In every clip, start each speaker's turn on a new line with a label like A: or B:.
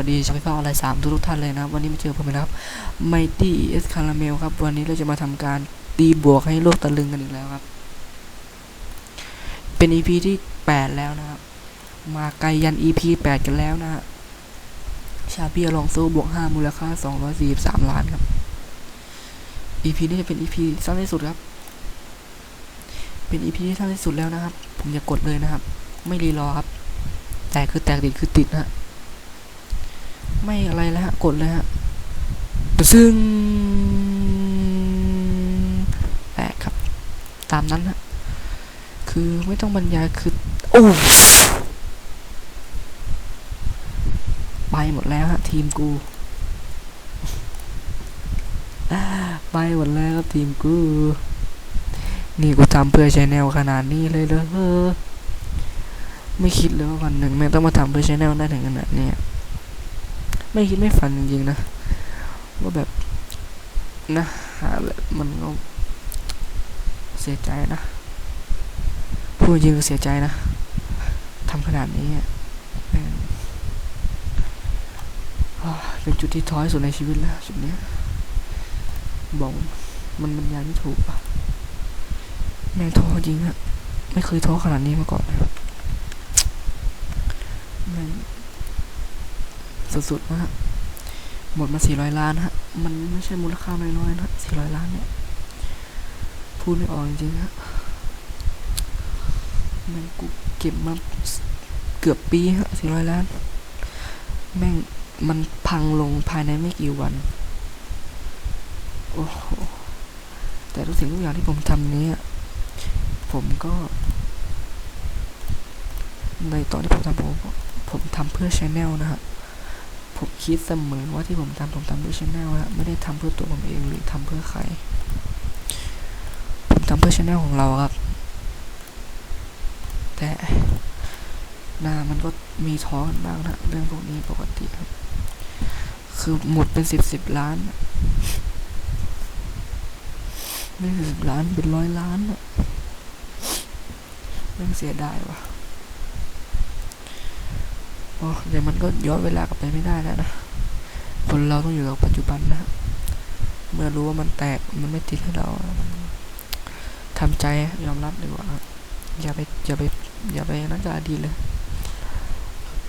A: วัสดีชาวไฟฟ้าออนไลน์สามทุกท่านเลยนะวันนี้มาเจอผมอีกนะครับไมตี้เอสคาราเมลครับ วันนี้เราจะมาทำการตีบวกให้โลกตะลึงกันอีกแล้วครับ เป็น EP ที่แปดแล้วนะครับ มาไกลยัน EP แปดกันแล้วนะฮะชาเบียลองโซ่บวกห้ามูลค่าสองร้อยสี่สามล้านครับ EP นี้จะเป็น EP สั้นที่สุดครับ เป็น EP ที่สั้นที่สุดแล้วนะครับ ผมจะกดเลยนะครับ ไม่รีรอครับ แตกคือแตกติดคือติดนะฮะ ไม่อะไรแล้วฮะ กดเลยฮะซึ่งแตกครับ ตามนั้นฮะ คือไม่ต้องบรรยายคือ โอ้ไปหมดแล้วฮะ ทีมกูไปหมดแล้วครับทีมกู นี่กูทำเพื่อชแนลขนาดนี้เลยเลยไม่คิดเลยว่าวันหนึ่งแม่งต้องมาทำเพื่อชแนลได้ถึงขนาดเนี้ย ไม่คิดไม่ฝันจริงๆนะว่าแบบนะหาแบบมันก็เสียใจนะพูดจริงก็เสียใจนะทำขนาดนี้เป็นจุดที่ท้อที่สุดในชีวิตแล้วจุดเนี้ยบอกมันมันยายไม่ถูกอะแม่ท้อจริงอะไม่เคยท้อขนาดนี้มาก่อนเลยแม่ สุดๆนะฮะหมดมา 400 ล้านฮะ มันไม่ใช่มูลค่าน้อยๆนะ 400 ล้านเนี่ย พูดไม่ออกจริงๆฮะแม่งกูเก็บมาเกือบปีฮะ 400 ล้าน แม่งมันพังลงภายในไม่กี่วัน โอ้โห แต่ทุกสิ่งทุกอย่างที่ผมทำนี้ ผมก็ ในตอนที่ผมทำผมผมทำเพื่อชแนลนะฮะ ผมคิดเสมอว่าที่ผมทำผมทำเพื่อชแนลฮะไม่ได้ทำเพื่อตัวผมเองหรือทำเพื่อใคร ผมทำเพื่อชแนลของเราครับ แต่หน้ามันก็มีท้อกันบ้างนะเรื่องพวกนี้ปกติครับ คือหมดเป็นสิบสิบล้านไม่สิบล้านเป็นร้อยล้านอะเรื่องเสียดายว่ะ อ้เดี๋ยวมันก็ย้อนเวลากลับไปไม่ได้แล้วนะ คนเราต้องอยู่กับปัจจุบันนะ เมื่อรู้ว่ามันแตกมันไม่ติดให้เราทำใจยอมรับดีกว่าอย่าไปอย่าไปอย่าไปนั่นกับอดีตเลย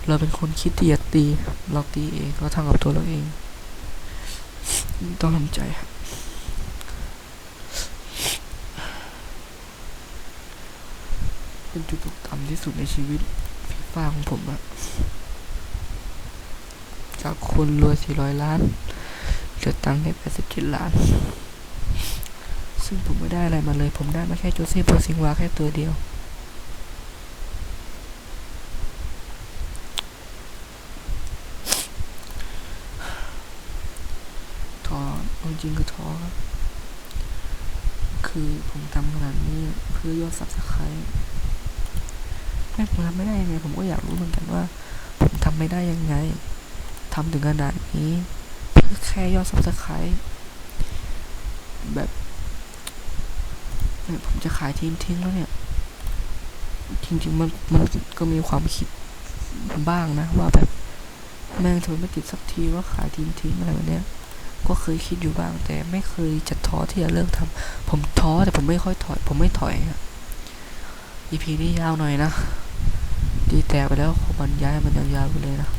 A: เราเป็นคนคิดที่จะตี เราตีเองก็ทำกับตัวเราเอง ต้องทำใจครับเป็นจุดตกต่ำที่สุดในชีวิตฟีฟ่าของผมอะ จากคนรวย 400 ล้าน เหลือตังค์แค่87 ล้าน ซึ่งผมไม่ได้อะไรมาเลย ผมได้มาแค่โจเซ่โปซิงวาแค่ตัวเดียว ท้อจริงคือท้อครับคือผมทำขนาดนี้เพื่อยอดซับสไครต์แม่ผมทำไม่ได้ยังไง ผมก็อยากรู้เหมือนกันว่า ผมทำไม่ได้ยังไง ทำถึงขนาดนี้เพื่อแค่ยอดซับสไครต์แบบผมจะขายทีมทิ้งแล้วเนี่ย จริงๆมันมันก็มีความคิดบ้างนะ ว่าแบบแม่งทำไมไม่ติดสักทีว่าขายทีมทิ้งอะไรแบบเนี้ยก็เคยคิดอยู่บ้าง แต่ไม่เคยจะท้อที่จะเลิกทำผมท้อแต่ผมไม่ค่อยถอย ผมไม่ถอยฮะ EP นี้ยาวหน่อยนะ ดีแตกไปแล้วขอบรรยายมันยาวๆไปเลยนะ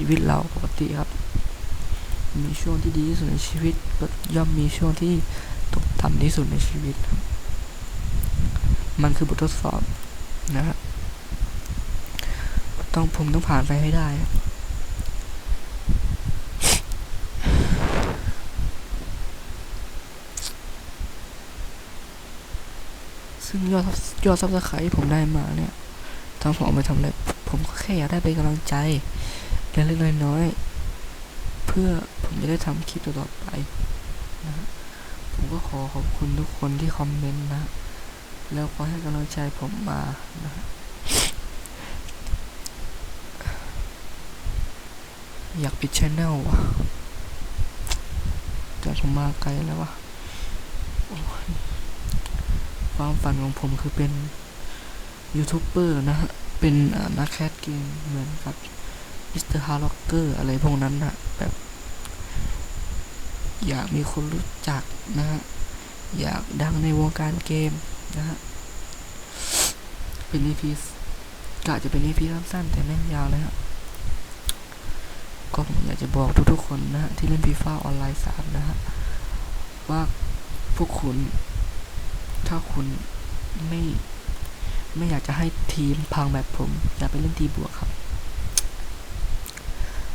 A: ชีวิตเราปกติครับ มีช่วงที่ดีที่สุดในชีวิตก็ย่อมมีช่วงที่ตกต่ำที่สุดในชีวิตครับ มันคือบททดสอบนะฮะต้องผมต้องผ่านไปให้ได้ครับซึ่งยอดยอดซับสไครต์ที่ผมได้มาเนี่ยทั้งผมเอาไปทำอะไร ผมก็แค่อยากได้เป็นกำลังใจ เล็กๆน้อยๆเพื่อผมจะได้ทำคลิปต่อๆไปนะฮะผมก็ขอขอบคุณทุกคนที่คอมเมนต์นะ แล้วก็ให้กำลังใจผมมานะฮะอยากปิดชแนลว่ะแต่ผมมาไกลแล้วว่ะความฝันของผมคือเป็นยูทูบเบอร์นะฮะ เป็นนักแคสเกมเหมือนกับ มิสเตอร์ฮาร์ล็อกเกอร์อะไรพวกนั้นนะแบบ อยากมีคนรู้จักนะฮะ อยากดังในวงการเกมนะฮะ เป็น EP กะจะเป็น EP สั้นๆแต่แม่งยาวเลยครับก็ผมอยากจะบอกทุกๆคนนะฮะ ที่เล่นฟีฟ่าออนไลน์สามนะฮะ ว่าพวกคุณ ถ้าคุณไม่ ไม่อยากจะให้ทีมพังแบบผม อย่าไปเล่นทีบวกครับ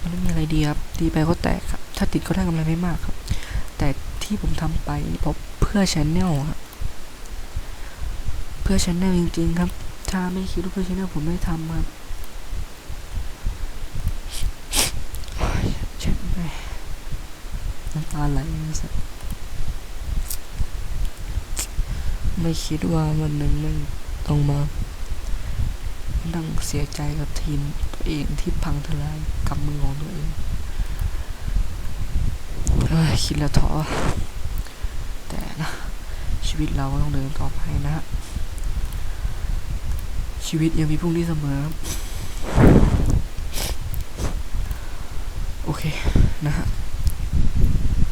A: มันไม่มีอะไรดีครับตีไปก็แตกครับ ถ้าติดก็ได้กำไรไม่มากครับ แต่ที่ผมทำไปเพราะเพื่อชแนลครับ เพื่อชแนลจริง ๆ ครับ ถ้าไม่คิดว่าเพื่อชแนลผมไม่ทำครับเจ็บไหมน้ำตาไหลสัสไม่คิดว่าวันหนึ่งมันต้องมา นั่งเสียใจกับทีมตัวเองที่พังทลายกับมือของตัวเองเอ้ยคิดแล้วท้อแต่นะ ชีวิตเราก็ต้องเดินต่อไปนะฮะชีวิตยังมีพรุ่งนี้เสมอครับโอเคนะฮะ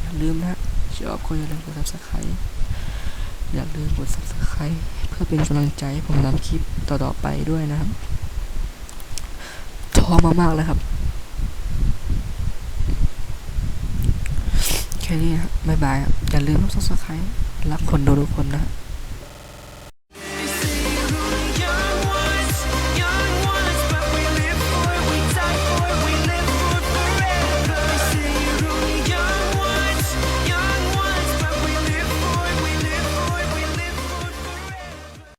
A: อย่าลืมนะชอบก็อย่าลืมกด subscribe อย่าลืมกด subscribe เพื่อเป็นกำลังใจให้ผมทำคลิปต่อๆไปด้วยนะครับท้อมากๆเลยครับ แค่นี้ครับบ๊ายบายครับอย่าลืมกด subscribe รักคนดูทุกคนนะครับ